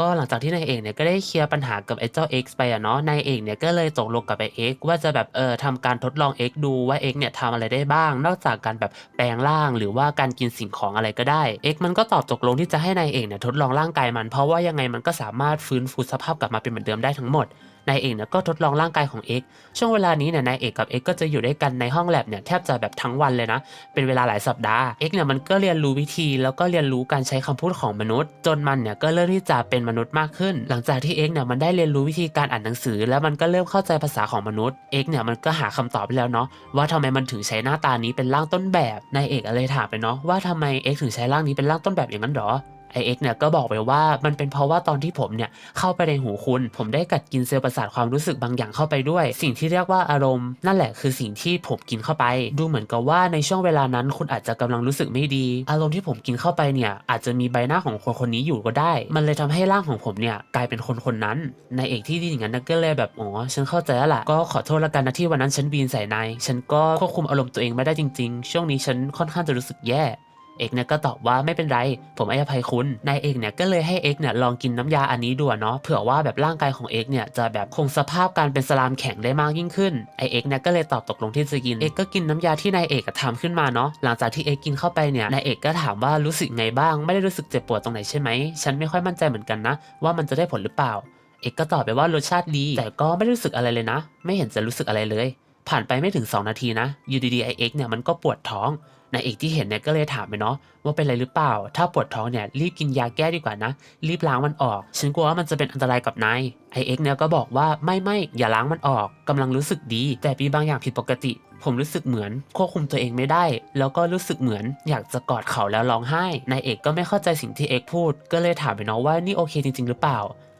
ก็หลังจากที่นายเอกเนี่ยก็ได้เคลียร์ปัญหากับไอ้เจ้า X ไปอะเนาะนายเอกเนี่ยก็เลยตกลงกับไอ้ X ว่าจะแบบเออทำการทดลอง X ดูว่า X เนี่ยทำอะไรได้บ้าง นอกจากการแบบแปลงร่างหรือว่าการกินสิ่งของอะไรก็ได้ X มันก็ตอบตกลงที่จะให้นายเอกเนี่ยทดลองร่างกายมัน เพราะว่ายังไงมันก็สามารถฟื้นฟูสภาพกลับมาเป็นเหมือนเดิมได้ทั้งหมด นายเอกเนี่ยก็ทดลองร่างกายของ X ช่วงเวลานี้เนี่ยนายเอกกับ X ก็จะอยู่ด้วยกันในห้องแลบเนี่ยแทบจะแบบทั้งวันเลยนะ เป็นเวลาหลายสัปดาห์ X เนี่ยมันก็เรียนรู้วิธีแล้วก็เรียนรู้การใช้คำพูดของมนุษย์ จนมันเนี่ยก็เริ่มที่จะเป็นมนุษย์มากขึ้น หลังจากที่ X เนี่ยมันได้เรียนรู้วิธีการอ่านหนังสือ แล้วมันก็เริ่มเข้าใจภาษาของมนุษย์ X เนี่ยมันก็หาคำตอบไปแล้วเนาะว่าทำไมมันถึงใช้หน้าตานี้เป็นร่างต้นแบบนายเอกเลยถามไปเนาะว่าทำไม X ถึงใช้ร่างนี้เป็นร่างต้นแบบอย่างนั้นหรอ ไอเอ็กเนี่ยก็บอกไปว่ามันเป็นเพราะว่าตอนที่ผมเนี่ยเข้าไปในหูคุณ ผมได้กัดกินเซลล์ประสาทความรู้สึกบางอย่างเข้าไปด้วย สิ่งที่เรียกว่าอารมณ์นั่นแหละคือสิ่งที่ผมกินเข้าไป ดูเหมือนกับว่าในช่วงเวลานั้นคุณอาจจะกำลังรู้สึกไม่ดี อารมณ์ที่ผมกินเข้าไปเนี่ยอาจจะมีใบหน้าของคนคนนี้อยู่ก็ได้ มันเลยทำให้ร่างของผมเนี่ยกลายเป็นคนคนนั้นนายเอกที่ดีอย่างนั้นก็เลยแบบอ๋อฉันเข้าใจแล้วล่ะก็ขอโทษละกันนะที่วันนั้นฉันบีนใส่นายฉันก็ควบคุมอารมณ์ตัวเองไม่ได้จริง ๆ ช่วงนี้ฉันค่อนข้างจะรู้สึกแย่ เอกเนี่ยก็ตอบว่าไม่เป็นไร ผมให้อภัยคุณ นายเอกเนี่ยก็เลยให้เอกเนี่ยลองกินน้ำยาอันนี้ดูอะเนาะเผื่อว่าแบบร่างกายของเอกเนี่ยจะแบบคงสภาพการเป็นสลามแข็งได้มากยิ่งขึ้นไอเอกเนี่ยก็เลยตอบตกลงที่จะกินเอกก็กินน้ำยาที่นายเอกอะทำขึ้นมาเนาะหลังจากที่เอกกินเข้าไปเนี่ยนายเอกก็ถามว่ารู้สึกไงบ้าง ไม่ได้รู้สึกเจ็บปวดตรงไหนใช่ไหมฉันไม่ค่อยมั่นใจเหมือนกันนะ ว่ามันจะได้ผลหรือเปล่า เอกก็ตอบไปว่ารสชาติดี แต่ก็ไม่รู้สึกอะไรเลยนะ ไม่เห็นจะรู้สึกอะไรเลย ผ่านไปไม่ถึง 2 นาทีนะอยู่ดีๆไอเอ็กเนี่ยมันก็ปวดท้อง นายเอกที่เห็นเนี่ยก็เลยถามไปเนาะว่าเป็นอะไรหรือเปล่า ถ้าปวดท้องเนี่ยรีบกินยาแก้ดีกว่านะ รีบล้างมันออก ฉันกลัวว่ามันจะเป็นอันตรายกับนายไอเอ็กเนี่ยก็บอกว่าไม่ไม่อย่าล้างมันออกกำลังรู้สึกดี แต่มีบางอย่างผิดปกติ ผมรู้สึกเหมือน ควบคุมตัวเองไม่ได้ แล้วก็รู้สึกเหมือน อยากจะกอดเขาแล้วร้องไห้นายเอกก็ไม่เข้าใจสิ่งที่เอ็กพูด ก็เลยถามไปเนาะว่านี่โอเคจริง ๆ หรือเปล่า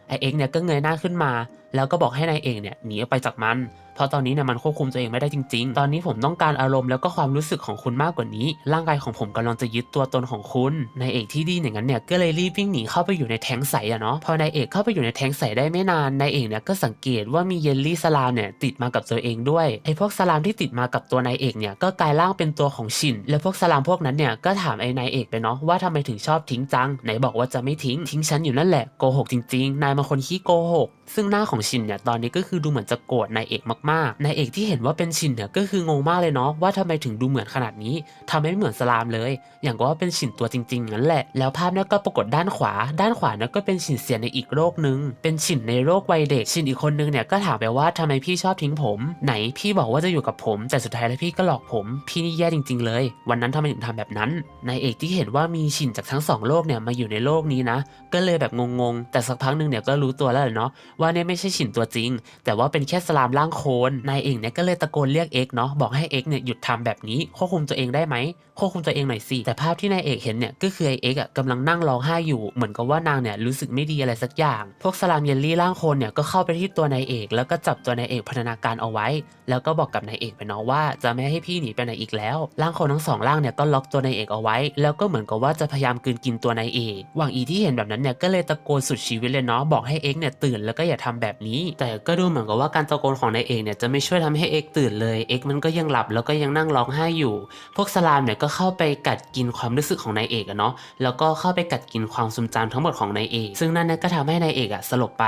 ไอเอ็กเนี่ยก็เงยหน้าขึ้นมา แล้วก็บอกให้นายเอกเนี่ยหนีออกไปจากมันเพราะตอนนี้เนี่ยมันควบคุมตัวเองไม่ได้จริง ๆ ตอนนี้ผมต้องการอารมณ์แล้วก็ความรู้สึกของคุณมากกว่านี้ ร่างกายของผมกำลังจะยึดตัวตนของคุณ นายเอกที่ดีอย่างนั้นเนี่ยก็เลยรีบวิ่งหนีเข้าไปอยู่ในแทงใสอะเนาะ พอนายเอกเข้าไปอยู่ในแทงใสได้ไม่นาน นายเอกเนี่ยก็สังเกตว่ามีเยลลี่สลามเนี่ยติดมากับตัวเองด้วย ไอ้พวกสลามที่ติดมากับตัวนายเอกเนี่ยก็กลายร่างเป็นตัวของชิน แล้วพวกสลามพวกนั้นเนี่ยก็ถามไอ้นายเอกไปเนาะว่าทำไมถึงชอบทิ้งจัง ไหนบอกว่าจะไม่ทิ้ง ทิ้งฉันอยู่นั่นแหละ โกหกจริง ๆ นายมาคนขี้โกหก ซึ่งหน้าของชินเนี่ยตอนนี้ก็คือดูเหมือนจะโกรธนายเอกมากๆนายเอกที่เห็นว่าเป็นชินเนี่ยก็คืองงมากเลยเนาะว่าทำไมถึงดูเหมือนขนาดนี้ทำให้ไม่เหมือนสลามเลย อย่างก็ว่าเป็นชินตัวจริงๆงั้นแหละแล้วภาพนี่ยก็ปรากฏด้านขวา ด้านขวาเนี่ยก็เป็นชินเสียในอีกโลกนึง เป็นชินในโลกวัยเด็กชินอีกคนนึงเนี่ยก็ถามไปว่าทำไมพี่ชอบทิ้งผม ไหนพี่บอกว่าจะอยู่กับผม แต่สุดท้ายแล้วพี่ก็หลอกผม พี่นี่แย่จริง ๆ เลย วันนั้นทำไมถึงทำแบบนั้นนายเอกที่เห็นว่ามีชินจากทั้งสองโลกเนี่ยมาอยู่ในโลกนี้นะก็เลยแบบงงๆแต่สักพักหนึ่งเนี่ยก็รู้ตัวแล้วเนาะว่าเนี่ยไม่ใช่ชินตัวจริง แต่ว่าเป็นแค่สลามร่างโคลนนายเอกเนี่ยก็เลยตะโกนเรียกเอกเนาะบอกให้เอกเนี่ยหยุดทำแบบนี้ควบคุมตัวเองได้ไหมควบคุมตัวเองหน่อยสิแต่ภาพที่นายเอกเห็นเนี่ยก็คือไอเอกอะกำลังนั่งร้องไห้อยู่เหมือนกับว่านางเนี่ยรู้สึกไม่ดีอะไรสักอย่าง พวกสลามเยลลี่ร่างโคลนเนี่ยก็เข้าไปที่ตัวนายเอก แล้วก็จับตัวนายเอกพัฒนาการเอาไว้ แล้วก็บอกกับนายเอกไปเนาะว่าจะไม่ให้พี่หนีไปไหนอีกแล้วร่างโคลนทั้งสองร่างเนี่ยก็ล็อกตัวนายเอกเอาไว้ แล้วก็เหมือนกับว่าจะพยายามกืนกินตัวนายเอกหวังอีที่เห็นแบบนั้นเนี่ยก็เลยตะโกนสุดชีวิตเลยเนาะบอกให้เอกเนี่ยตื่นแล้วก็อย่าทำแบบนี้ แต่ก็ดูเหมือนกับว่าการตะโกนของนายเอกเนี่ยจะไม่ช่วยทำให้เอกตื่นเลยเอกมันก็ยังหลับแล้วก็ยังนั่งร้องไห้อยู่ พวกสลามเนี่ยก็เข้าไปกัดกินความรู้สึกของนายเอกอะเนาะแล้วก็เข้าไปกัดกินความทรงจำทั้งหมดของนายเอกซึ่งนั่นน่ยก็ทำให้นายเอกอะสลบไป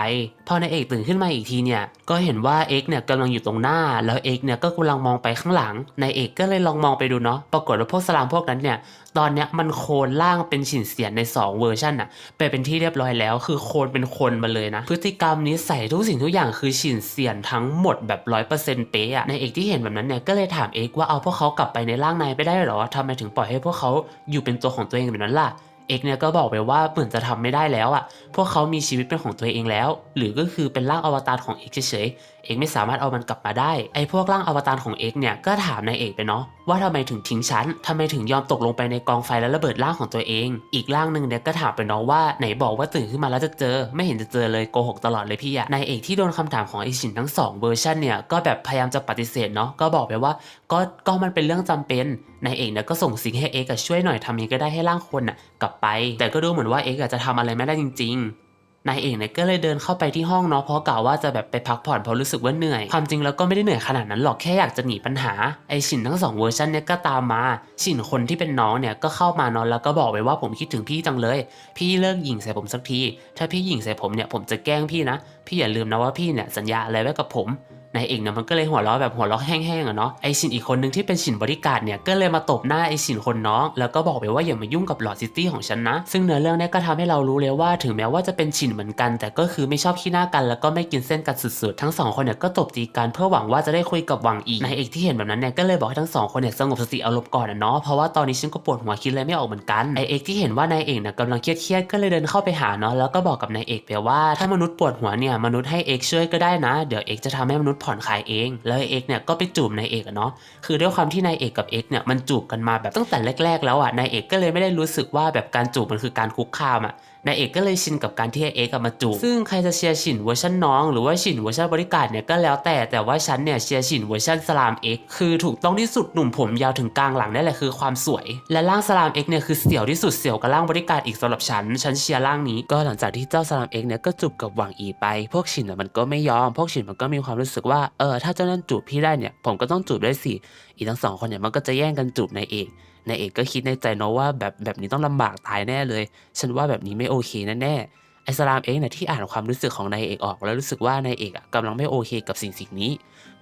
พอนายเอกตื่นขึ้นมาอีกทีเนี่ยก็เห็นว่าเอกเนี่ยกำลังอยู่ตรงหน้า แล้วเอกเนี่ยก็กำลังมองไปข้างหลังนายเอกก็เลยลองมองไปดูเนาะปรากฏว่าพวกสลามพวกนั้นเนี่ย ตอนเนี้ยมันโคนร่างเป็นฉินเสียนใน 2 เวอร์ชันอะไปเป็นที่เรียบร้อยแล้ว คือโคนเป็นคนมาเลยนะ พฤติกรรมนี้ใส่ทุกสิ่งทุกอย่างคือฉินเสียนทั้งหมดแบบร้อยเปอร์เซ็นต์เป๊ะอะในเอกที่เห็นแบบนั้นเนี่ยก็เลยถามเอกว่าเอาพวกเขากลับไปในร่างนายไปได้หรอทำไมถึงปล่อยให้พวกเขาอยู่เป็นตัวของตัวเองแบบนั้นล่ะ เอกเนี่ยก็บอกไปว่าเหมือนจะทำไม่ได้แล้วอะ พวกเขามีชีวิตเป็นของตัวเองแล้ว หรือก็คือเป็นร่างอวตารของเอกเฉยๆ เอกไม่สามารถเอามันกลับมาได้ ไอ้พวกร่างอวตารของเอกเนี่ยก็ถามนายเอกไปเนาะว่าทำไมถึงทิ้งฉันทำไมถึงยอมตกลงไปในกองไฟแล้วระเบิดร่างของตัวเอง อีกร่างหนึ่งเนี่ยก็ถามไปเนาะว่าไหนบอกว่าตื่นขึ้นมาแล้วจะเจอ ไม่เห็นจะเจอเลยโกหกตลอดเลยพี่อะนายเอกที่โดนคำถามของไอชินทั้งสองเวอร์ชันเนี่ยก็แบบพยายามจะปฏิเสธเนาะก็บอกไปว่าก็ก็มันเป็นเรื่องจำเป็นนายเอกเนี่ยก็ส่งสิ่งให้เอกช่วยหน่อยทำยังไงก็ได้ให้ร่างคนอะกลับไป แต่ก็ดูเหมือนว่าเอกอะจะทำอะไรไม่ได้จริง ๆ นายเอกเนี่ยก็เลยเดินเข้าไปที่ห้องเนาะเพราะกล่าวว่าจะแบบไปพักผ่อนเพราะรู้สึกว่าเหนื่อย ความจริงแล้วก็ไม่ได้เหนื่อยขนาดนั้นหรอกแค่อยากจะหนีปัญหา ไอฉินทั้งสองเวอร์ชันเนี่ยก็ตามมาฉินคนที่เป็นน้องเนี่ยก็เข้ามานอนแล้วก็บอกไว้ว่าผมคิดถึงพี่จังเลย พี่เลิกหยิ่งใส่ผมสักที ถ้าพี่หยิ่งใส่ผมเนี่ยผมจะแกล้งพี่นะ พี่อย่าลืมนะว่าพี่เนี่ยสัญญาอะไรไว้กับผม นายเอกเนี่ยมันก็เลยหัวเราะแบบหัวเราะแห้งๆอะเนาะไอฉินอีกคนนึงที่เป็นฉินบริการเนี่ยก็เลยมาตบหน้าไอฉินคนน้อง แล้วก็บอกไปว่าอย่ามายุ่งกับหลอดซิตี้ของฉันนะ ซึ่งเนื้อเรื่องเนี้ก็ทำให้เรารู้เลยว่าถึงแม้ว่าจะเป็นฉินเหมือนกัน แต่ก็คือไม่ชอบขี้หน้ากันแล้วก็ไม่กินเส้นกันสุดๆทั้งสองคนเนี่ยก็ตบตีกันเพื่อหวังว่าจะได้คุยกับหวังอีนายเอกที่เห็นแบบนั้นเนี่ยก็เลยบอกให้ทั้งสองคนเนี่ยสงบสติอารมณ์ก่อนอะเนาะเพราะว่าตอนนี้ฉันก็ปวดหัวคิดอะไรไม่ออกเหมือนกันไอเอกที่เห็นว่านายเอกเนี่ยกำลังเครียดๆก็เลยเดินเข้าไปหาเนาะแล้วก็บอกกับนายเอกไปว่าถ้ามนุษย์ปวดหัวเนี่ยมนุษย์ให้เอกช่วยก็ได้นะ เดี๋ยวเอกจะทำให้มนุษย์ผ่อนคลายเอง แล้วเอกเนี่ยก็ไปจูบนายเอกอะเนาะคือด้วยความที่นายเอกกับเอกเนี่ยมันจูบกันมาแบบตั้งแต่แรก ๆ แล้วอะนายเอกก็เลยไม่ได้รู้สึกว่าแบบการจูบมันคือการคุกคามอะ นายเอกก็เลยชินกับการที่เอกกับมาจูบซึ่งใครจะเชียร์ฉินเวอร์ชันน้องหรือว่าฉินเวอร์ชันบริการเนี่ยก็แล้วแต่แต่ว่าฉันเนี่ยเชียร์ฉินเวอร์ชันสลามเอกคือถูกต้องที่สุดหนุ่มผมยาวถึงกลางหลังนั่นแหละคือความสวย และร่างสลามเอกเนี่ยคือเสี่ยวที่สุดเสี่ยวกับร่างบริการอีกสำหรับฉันฉันเชียร์ร่างนี้ ก็หลังจากที่เจ้าสลามเอกเนี่ยก็จูบกับหวังอีไป พวกฉินอะมันก็ไม่ยอม พวกฉินมันก็มีความรู้สึกว่าเออถ้าเจ้านั่นจูบพี่ได้เนี่ยผมก็ต้องจูบด้วยสิอีทั้งสองคนเนี่ยมันก็จะแย่งกันจูบนายเอก นายเอกก็คิดในใจเนาะว่าแบบแบบนี้ต้องลำบากตายแน่เลย ฉันว่าแบบนี้ไม่โอเคแน่ๆไอสลามเองเนี่ยที่อ่านความรู้สึกของนายเอกออก แล้วรู้สึกว่านายเอกกำลังไม่โอเคกับสิ่งสิ่งนี้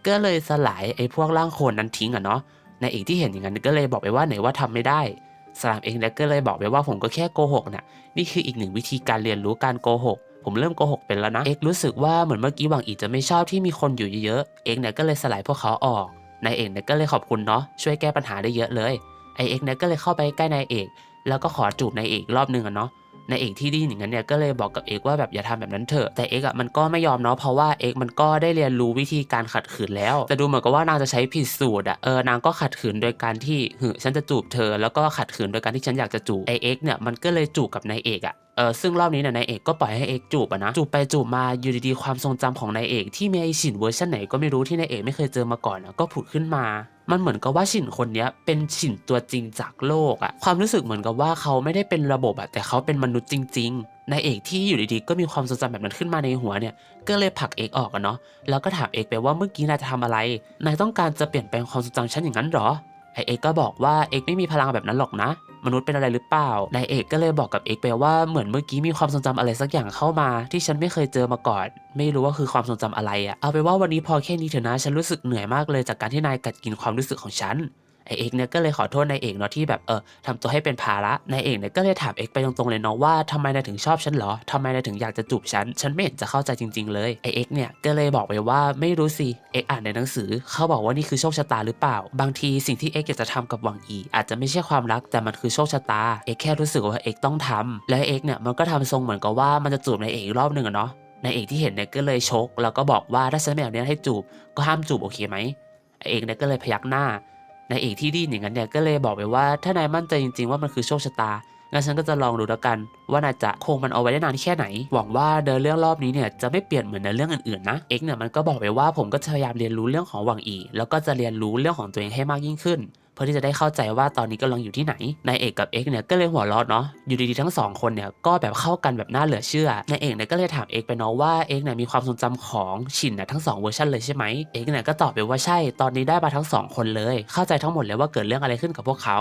ก็เลยสลายไอพวกร่างโคลนนั้นทิ้งอะเนาะนายเอกที่เห็นอย่างนั้นก็เลยบอกไปว่าไหนว่าทำไม่ได้สลามเองเนี่ยก็เลยบอกไปว่าผมก็แค่โกหกน่ะนี่คืออีกหนึ่งวิธีการเรียนรู้การโกหกผมเริ่มโกหกเป็นแล้วนะเอกรู้สึกว่าเหมือนเมื่อกี้หวังอีจะไม่ชอบที่มีคนอยู่เยอะๆเอกเนี่ยก็เลยสลายพวกเขาออกนายเอกเนี่ยก็เลยขอบคุณเนาะช่วยแก้ปัญหาได้เยอะเลย ไอเอ็กเนี่ยก็เลยเข้าไปใกล้นายเอก แล้วก็ขอจูบนายเอกรอบหนึ่งอะเนาะนายเอกที่ดีอย่างนั้นเนี่ยก็เลยบอกกับเอกว่าแบบอย่าทำแบบนั้นเถอะแต่เอกอะมันก็ไม่ยอมเนาะเพราะว่าเอกมันก็ได้เรียนรู้วิธีการขัดขืนแล้ว แต่ดูเหมือนกับว่านางจะใช้ผิดสูตรอะเออนางก็ขัดขืนโดยการที่หึฉันจะจูบเธอ แล้วก็ขัดขืนโดยการที่ฉันอยากจะจูบไอเอกเนี่ยมันก็เลยจูบกับนายเอกอะเออซึ่งรอบนี้เนี่ยนายเอกก็ปล่อยให้เอกจูบอะนะจูบไปจูบมาอยู่ดีๆความทรงจำของนายเอกที่มีไอฉินเวอร์ชันไหนก็ไม่รู้ที่นายเอกไม่เคยเจอมาก่อนอะก็ผุดขึ้นมา มันเหมือนกับว่าฉินคนนี้เป็นฉินตัวจริงจากโลกอะความรู้สึกเหมือนกับว่าเขาไม่ได้เป็นระบบอะแต่เขาเป็นมนุษย์จริง ๆนายเอกที่อยู่ดีๆก็มีความทรงจำแบบนั้นขึ้นมาในหัวเนี่ย ก็เลยผลักเอกออกอะเนาะแล้วก็ถามเอกไปว่าเมื่อกี้นายจะทำอะไรนายต้องการจะเปลี่ยนแปลงความทรงจำฉันอย่างนั้นหรอไอเอกก็บอกว่าเอกไม่มีพลังแบบนั้นหรอกนะ มนุษย์เป็นอะไรหรือเปล่านายเอกก็เลยบอกกับเอกไปว่าเหมือนเมื่อกี้มีความทรงจำอะไรสักอย่างเข้ามา ที่ฉันไม่เคยเจอมาก่อน ไม่รู้ว่าคือความทรงจำอะไรอะเอาไปว่าวันนี้พอแค่นี้เถอะนะฉันรู้สึกเหนื่อยมากเลยจากการที่นายกัดกินความรู้สึกของฉัน ไอเอกเนี่ยก็เลยขอโทษนายเอกเนาะที่แบบเออทำตัวให้เป็นภาระนายเอกเนี่ยก็เลยถามเอกไปตรงๆเลยเนาะว่าทำไมนายถึงชอบฉันเหรอทำไมนายถึงอยากจะจูบฉัน ฉันไม่เห็นจะเข้าใจจริง ๆ เลยไอเอกเนี่ยก็เลยบอกไปว่าไม่รู้สิเอกอ่านในหนังสือ เขาบอกว่านี่คือโชคชะตาหรือเปล่า บางทีสิ่งที่เอกอยากจะทำกับหวังอี อาจจะไม่ใช่ความรักแต่มันคือโชคชะตาเอกแค่รู้สึกว่าเอกต้องทำและเอกเนี่ยมันก็ทำทรงเหมือนกับว่ามันจะจูบนายเอกอีกรอบหนึ่งอะเนาะนายเอกที่เห็นเนี่ยก็เลยชก แล้วก็บอกว่าถ้าฉันไม่เอาเนี่ยให้จูบก็ห้ามจูบโอเคไหมไอเอกเนี่ยก็เลยพยักหน้า นายเอกที่ดีอย่างนั้นเนี่ยก็เลยบอกไปว่า ถ้านายมั่นใจจริง ๆ ว่ามันคือโชคชะตางั้นฉันก็จะลองดูแล้วกัน ว่านายจะคงมันเอาไว้ได้นานแค่ไหน หวังว่าเดินเรื่องรอบนี้เนี่ยจะไม่เปลี่ยนเหมือนในเรื่องอื่นๆนะเอ็กเนี่ยมันก็บอกไปว่าผมก็จะพยายามเรียนรู้เรื่องของหวังอีแล้วก็จะเรียนรู้เรื่องของตัวเองให้มากยิ่งขึ้น พื่อที่จะได้เข้าใจว่าตอนนี้กำลังอยู่ที่ไหนนายเอกกับเอ็กเนี่ยก็เลยหัวเราะเนาะอยู่ดีๆทั้งสองคนเนี่ยก็แบบเข้ากันแบบน่าเหลือเชื่อนายเอกเนี่ยก็เลยถามเอกไปเนาะว่าเอกเนี่ยมีความทรงจำของฉินน่ะทั้งสองเวอร์ชันเลยใช่ไหมเอกเนี่ยก็ตอบไปว่าใช่ตอนนี้ได้มาทั้งสองคนเลย เข้าใจทั้งหมดเลยว่าเกิดเรื่องอะไรขึ้นกับพวกเขา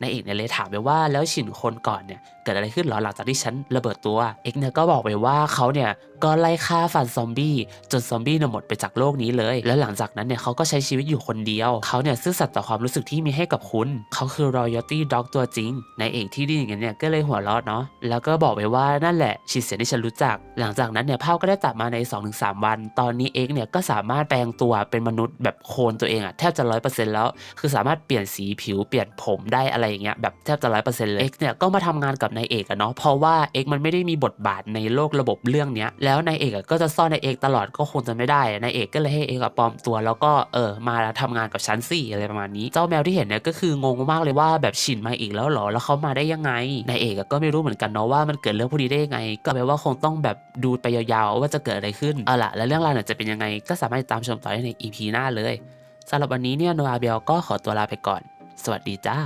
นายเอกเนี่ยเลยถามไปว่าแล้วฉินคนก่อนเนี่ยเกิดอะไรขึ้นหรอหลังจากที่ฉันระเบิดตัวเอกเนี่ยก็บอกไปว่าเขาเนี่ยก็ไล่ฆ่าฟันซอมบี้จนซอมบี้เนี่ยหมดไปจากโลกนี้เลย แล้วหลังจากนั้นเนี่ยเขาก็ใช้ชีวิตอยู่คนเดียว เขาเนี่ยซื่อสัตย์ต่อความรู้สึกที่มีให้กับคุณ เขาคือ royalty dog ตัวจริงนายเอกที่ไดีอย่างเงี้ยเนี่ยก็เลยหัวเราะเนาะ แล้วก็บอกไปว่านั่นแหละชิเสียที่ฉันรู้จัก หลังจากนั้นเนี่ยภาพก็ได้ตัดมาใน 2-3 วัน ตอนนี้เอกเนี่ยก็สามารถแปลงตัวเป็นมนุษย์แบบโคลนตัวเองอะแทบจะร้อยเปอร์เซ็นต์แล้ว คือสามารถเปลี่ยนสีผิวเปลี่ยนผมได้อะไรอย่างเงี้ยแบบแทบจะร้อยเปอร์เซ็นต์เลยเอกเนี่ยก็มาทำงานกับนายเอกอะเนาะเพราะว่าเอกมันไม่ได้มีบทบาทในโลกระบบเรื่องเนี้ยแล้วนายเอกก็จะซ่อนนายเอกตลอดก็คงจะไม่ได้นายเอกก็เลยให้เอกปลอมตัว แล้วก็เออมาทำงานกับฉันสิอะไรประมาณนี้ เจ้าแมวที่เห็นเนี่ยก็คืองงมากเลยว่าแบบฉินมาอีกแล้วหรอแล้วเขามาได้ยังไงนายเอกก็ไม่รู้เหมือนกันเนาะว่ามันเกิดเรื่องพวกนี้ได้ยังไง ก็แปลว่าคงต้องแบบดูไปยาวๆว่าจะเกิดอะไรขึ้นเอาล่ะแล้วเรื่องราวเนี่ยจะเป็นยังไงก็สามารถติดตามชมต่อได้ใน EP หน้าเลยสำหรับวันนี้เนี่ยโนอาเบลก็ขอตัวลาไปก่อน สวัสดีจ้า